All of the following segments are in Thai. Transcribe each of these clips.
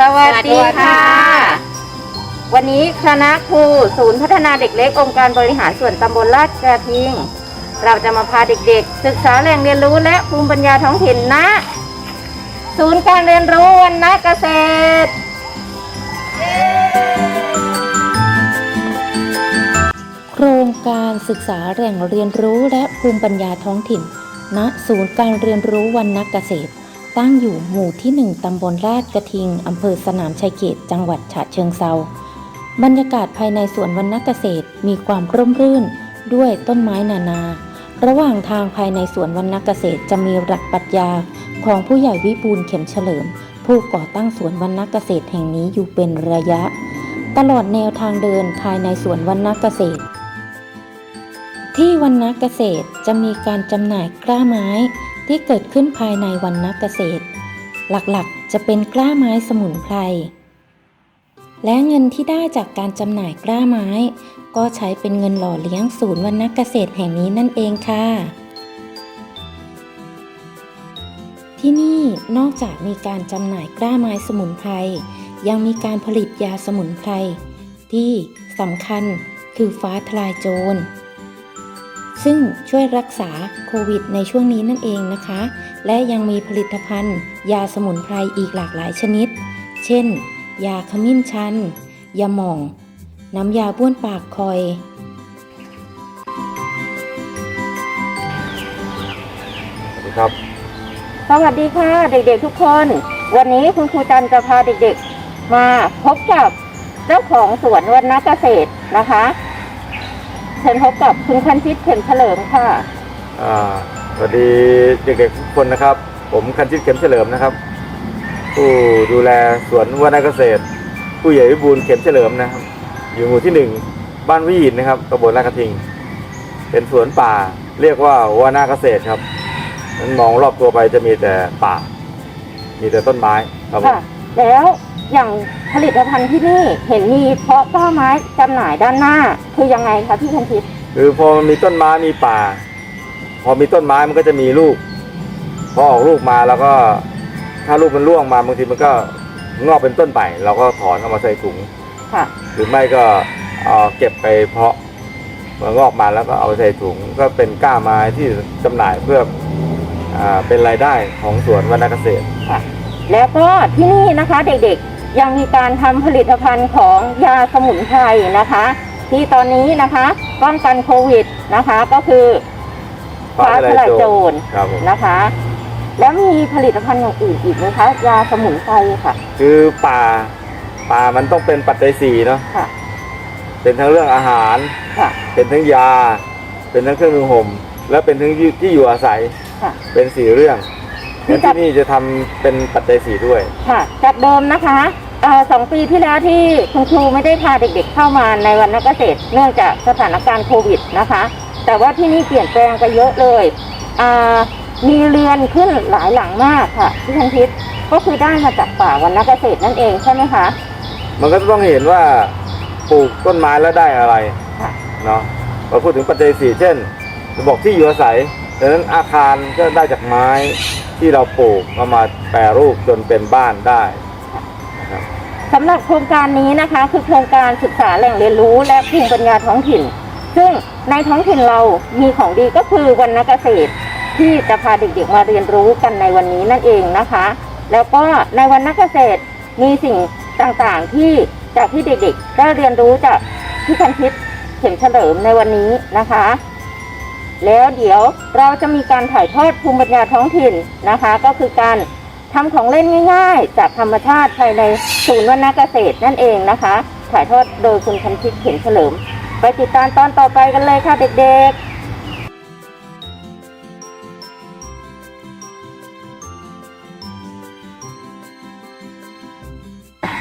สวัสดีค่ะ วันนี้คณะครูศูนย์พัฒนาเด็กเล็กองค์การบริหารส่วนตำบลลาดกระทิง เราจะมาพาเด็กๆ ศึกษาแหล่งเรียนรู้และภูมิปัญญาท้องถิ่นณศูนย์การเรียนรู้วันณเกษตร โครงการศึกษาแหล่งเรียนรู้และภูมิปัญญาท้องถิ่น ณ ศูนย์การเรียนรู้วันนักเกษตร ตั้งอยู่หมู่ที่ 1 ตำบลลาดกระทิง อำเภอสนามชัยเขต จังหวัดฉะเชิงเซา บรรยากาศภายในสวนวันนักเกษตรมีความร่มรื่นด้วยต้นไม้นานา ระหว่างทางภายในสวนวันนักเกษตรจะมีหลักปรัชญาของผู้ใหญ่วิบูลเข็มเฉลิม ผู้ก่อตั้งสวนวันนักเกษตรแห่งนี้อยู่เป็นระยะ ตลอดแนวทางเดินภายในสวนวันนักเกษตร ที่วันนักเกษตรจะมีการจำหน่ายกล้าไม้ ที่เกิดขึ้นภายในวันนักเกษตร หลักๆ จะเป็นกล้าไม้สมุนไพร และเงินที่ได้จากการจำหน่ายกล้าไม้ ก็ใช้เป็นเงินหล่อเลี้ยงศูนย์วันนักเกษตรแห่งนี้นั่นเองค่ะ ที่นี่นอกจากมีการจำหน่ายกล้าไม้สมุนไพรยังมีการผลิตยาสมุนไพรที่สำคัญคือฟ้าทลายโจร ซึ่งช่วยรักษาโควิดในช่วงนี้นั่นเองนะคะ และยังมีผลิตภัณฑ์ ยาสมุนไพรอีกหลากหลายชนิด เช่น ยาขมิ้นชัน ยาหม่อง น้ำยาบ้วนปากคอย สวัสดีครับ สวัสดีค่ะ เด็กๆทุกคน วันนี้คุณครูจันจะพาเด็กๆ มาพบกับเจ้าของสวนวันนักเกษตรนะคะ เชิญพบกับคุณคันชิตเข็มเฉลิมค่ะอ่าสวัสดีเด็กๆทุกคนนะครับ ผมคันชิตเข็มเฉลิมนะครับ ผู้ดูแลสวนวนาเกษตร ผู้ใหญ่วิบูลย์เข็มเฉลิมนะครับ อยู่หมู่ที่หนึ่งบ้านวิยินนะครับตำบลลาดกระทิง เป็นสวนป่าเรียกว่าวนาเกษตรครับนั้นมองรอบตัวไปจะมีแต่ป่า มีแต่ต้นไม้ครับผม ค่ะ แล้ว อย่างผลิตภัณฑ์ที่นี่เห็นมีเพาะกล้าไม้จำหน่ายด้านหน้า คือยังไงคะพี่คันชิตคือพอมันมีต้นไม้มีป่า พอมีต้นไม้มันก็จะมีลูก พอออกลูกมาแล้วก็ ถ้าลูกมันร่วงมาบางทีมันก็งอกเป็นต้นใหม่เราก็ถอนเอามาใส่ถุง ค่ะ หรือไม่ก็เอาเก็บไปเพาะเมื่องอกมาแล้วก็เอาไปใส่ถุงก็เป็นก้าไม้ที่จำหน่ายเพื่ออาเป็นรายได้ของสวนวรรณเกษตร แล้วก็ที่นี่นะคะเด็กๆ ยังมีการทำผลิตภัณฑ์ของยาสมุนไพรนะคะ ที่ตอนนี้นะคะป้องกันโควิดนะคะก็คือฟ้าทลายโจรครับผม นะคะ แล้วมีผลิตภัณฑ์อย่างอื่นอีกไหมคะยาสมุนไพรค่ะคือป่า ป่ามันต้องเป็นปัจจัยสี่เนาะค่ะเป็นทั้งเรื่องอาหาร ค่ะ เป็นทั้งยา เป็นทั้งเครื่องมือห่มและเป็นทั้งที่อยู่อาศัยค่ะ เป็นสี่เรื่อง ที่งั้นจะที่นี่จะทำเป็นปัจจัยสี่ด้วย ค่ะจากเดิมนะคะเอ่อสองปีที่แล้วที่คุณครูไม่ได้พาเด็กๆเข้ามาในวันนักเกษตร เนื่องจากสถานการณ์โควิดนะคะ แต่ว่าที่นี่เปลี่ยนแปลงไปเยอะเลยอ่ามีเรือนขึ้นหลายหลังมากค่ะที่ทันทิศก็คือได้มาจากป่าวันนักเกษตรนั่นเองใช่ไหมคะ มันก็ต้องเห็นว่าปลูกต้นไม้แล้วได้อะไรค่ะ เนาะเราพูดถึงปัจจัยสี่เช่น ระบบที่อยู่อาศัย ดังนั้นอาคารก็ได้จากไม้ที่เราปลูกเอามาแปรรูปจนเป็นบ้านได้นะครับสำหรับโครงการนี้นะคะคือโครงการศึกษาแหล่งเรียนรู้และภูมิปัญญาท้องถิ่น ซึ่งในท้องถิ่นเรามีของดีก็คือวันนักเกษตร ที่จะพาเด็กๆมาเรียนรู้กันในวันนี้นั่นเองนะคะ แล้วก็ในวันนักเกษตรมีสิ่งต่างๆที่จากที่เด็กๆได้เรียนรู้จากที่คันชิตเข็มเฉลิมในวันนี้นะคะ แล้วเดี๋ยวเราจะมีการถ่ายทอดภูมิปัญญาท้องถิ่นนะคะ ก็คือการทำของเล่นง่าย ๆ จากธรรมชาติภายในศูนย์วรรณเกษตรนั่นเองนะคะ ถ่ายทอดโดยคุณคันชิตเข็มเฉลิม ไปติดตามตอนต่อไปกันเลยค่ะเด็กๆ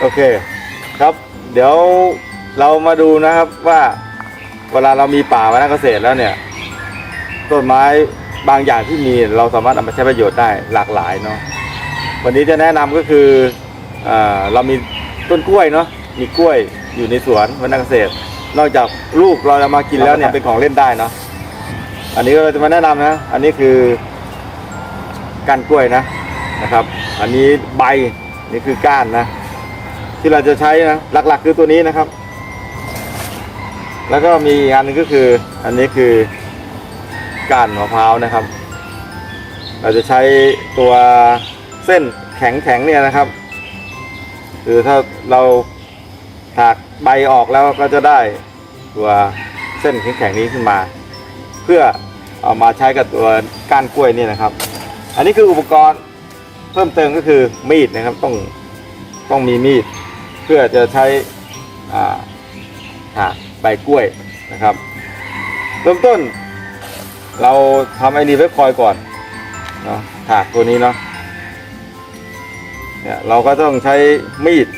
โอเคครับ เดี๋ยวเรามาดูนะครับว่า เวลาเรามีป่าวันเกษตรแล้วเนี่ย ต้นไม้บางอย่างที่มีเราสามารถเอามาใช้ประโยชน์ได้หลากหลายเนาะวันนี้จะแนะนำก็คืออเรามีต้นกล้วยเนาะมีกล้วยอยู่ในสวนวันเกษตร นอกจากลูกเราจะมากินแล้วเนี่ยเป็นของเล่นได้เนาะอันนี้เราจะมาแนะนำนะ อันนี้คือก้านกล้วยนะนะครับ อันนี้ใบนี่คือก้านนะ ที่เราจะใช้นะหลักๆคือตัวนี้นะครับ แล้วก็มีอันหนึงก็คืออันนี้คือ ก้านมะพร้าวนะครับ เราจะใช้ตัวเส้นแข็งๆเนี่ยนะครับคือถ้าเราถากใบออกแล้วก็จะได้ตัวเส้นแข็งๆนี้ขึ้นมา เพื่อเอามาใช้กับตัวก้านกล้วยนี่นะครับ อันนี้คืออุปกรณ์เพิ่มเติมก็คือมีดนะครับต้องต้องมีมีด เพื่อจะใช้อ่าถากใบกล้วยนะครับเริ่มต้น เราทำไอ้นี่ไว้คอยก่อนเนาะถากตัวนี้เนาะเนี่ยเราก็ต้องใช้มีด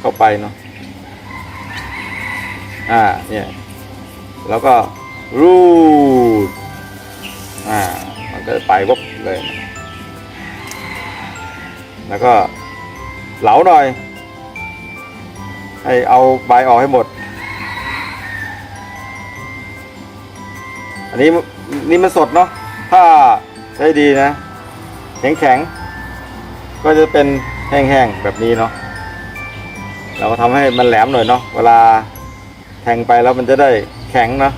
เข้าไปเนาะอ่าเนี่ยแล้วก็รูดอ่ามันก็ไปวบเลย แล้วก็เหลาหน่อย ให้เอาใบออกให้หมด อันนี้นี่มันสดเนาะถ้าใช้ดีนะ แข็งแข็งก็จะเป็นแห้งๆแบบนี้เนาะเราก็ทำให้มันแหลมหน่อยเนาะเวลาแทงไปแล้วมันจะได้แข็งเนาะ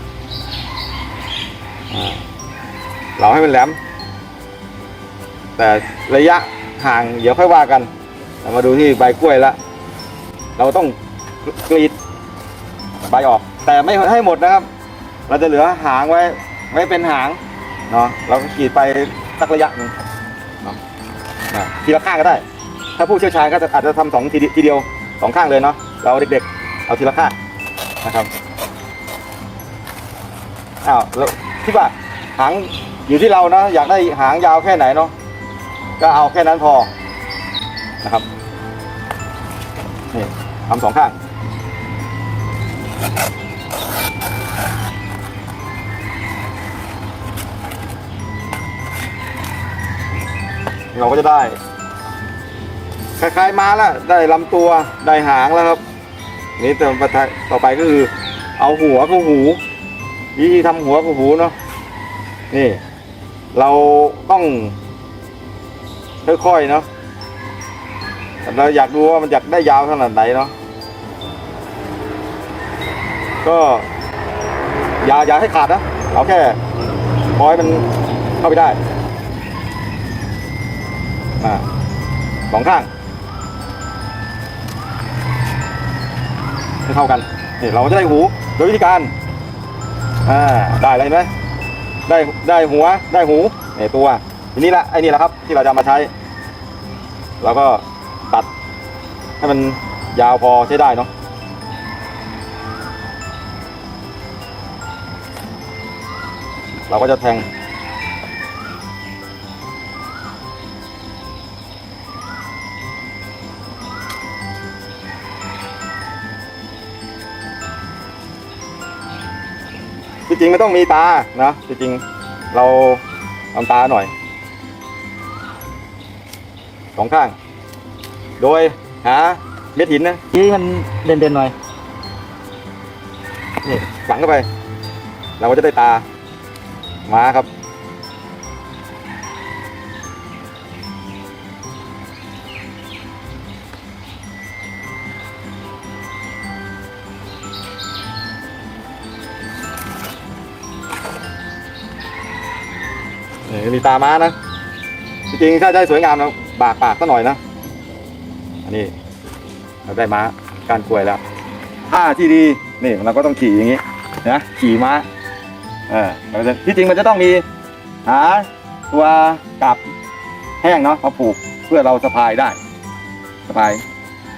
เราให้มันแหลม แต่ระยะห่างเดี๋ยวค่อยว่ากันเรามาดูที่ใบกล้วยละเราต้องกรีดใบออก แต่ไม่ให้หมดนะครับ เราจะเหลือหางไว้ไว้เป็นหางเนาะเราก็ขีดไปสักระยะหนึ่งเนาะอะทีละข้างก็ได้ ถ้าผู้เชี่ยวชาญก็จะอาจจะทำสองทีเดียวทีเดียวสองข้างเลยเนาะเราเด็กๆ เอาทีละข้างนะครับอ้าวแล้วคิดว่าหางอยู่ที่เราเนาะอยากได้หางยาวแค่ไหนเนาะก็เอาแค่นั้นพอนะครับนี่ทำสองข้าง เราก็จะได้คล้ายๆม้าแล้วได้ลำตัวได้หางแล้วครับ นี่แต่ประทะต่อไปก็คือ เอาหัวกับหูวิธีทำหัวกับหูเนาะนี่ เราต้องค่อยๆเนาะเราอยากดูว่ามันอยากได้ยาวขนาดไหนเนาะก็อย่าอย่าให้ขาดนะเอาแค่พอให้มันเข้าไปได้ อ่าสองข้างให้เท่ากันนี่เราก็จะได้หูโดยวิธีการอ่าได้อะไรไหมได้ได้หัวได้หูนี่ตัวทีนี้ละไอ้นี่แหละครับ ที่เราจะมาใช้เราก็ตัดให้มันยาวพอใช้ได้เนาะเราก็จะแทง จริงไม่ต้องมีตานะที่จริงเราทำตาหน่อยสองข้าง โดยหาเม็ดหินนะที่มันเด่นๆหน่อยนี่ฝังเข้าไป เราก็จะได้ตาม้าครับ มีตาม้านะ จริงๆ ถ้าจะให้สวยงามเราบากปากซะหน่อยนะอันนี้เราได้ม้าการกล้วยแล้วท่าที่ดีนี่เราก็ต้องขี่อย่างนี้นะขี่ม้าเออเราจะที่จริงมันจะต้องมีหาตัวกับแห้งเนาะมาปลูกเพื่อเราสะพายได้สะพาย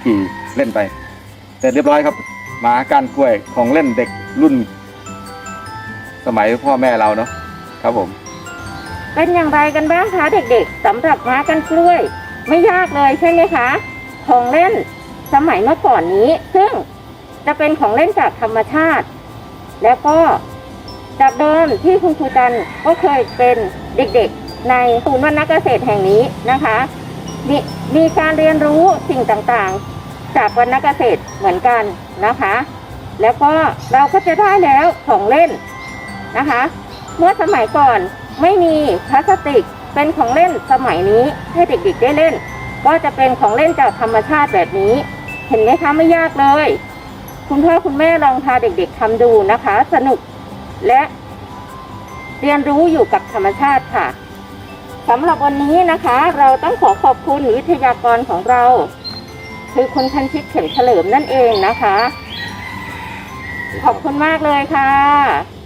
ขี่เล่นไป เสร็จเรียบร้อยครับม้าการกล้วยของเล่นเด็กรุ่น สมัยพ่อแม่เราเนาะครับผม เป็นอย่างไรกันบ้างคะเด็กๆสำหรับม้ากันกล้วย ไม่ยากเลยใช่ไหมคะของเล่นสมัยเมื่อก่อนนี้ ซึ่งจะเป็นของเล่นจากธรรมชาติ แล้วก็จากเดิมที่คุณครูจันก็เคยเป็นเด็กๆ ในศูนย์วรรณเกษตรแห่งนี้นะคะมีมีการเรียนรู้สิ่งต่างๆ จากวรรณเกษตรเหมือนกันนะคะ แล้วก็เราก็จะได้แล้วของเล่นนะคะ เมื่อสมัยก่อน ไม่มีพลาสติกเป็นของเล่นสมัยนี้ให้เด็กๆได้เล่น ก็จะเป็นของเล่นจากธรรมชาติแบบนี้ เห็นไหมคะไม่ยากเลย คุณพ่อคุณแม่ลองพาเด็กๆทำดูนะคะ สนุกและเรียนรู้อยู่กับธรรมชาติค่ะสำหรับวันนี้นะคะ เราต้องขอขอบคุณวิทยากรของเรา คือคุณพันชิตเข็มเฉลิมนั่นเองนะคะ ขอบคุณมากเลยค่ะ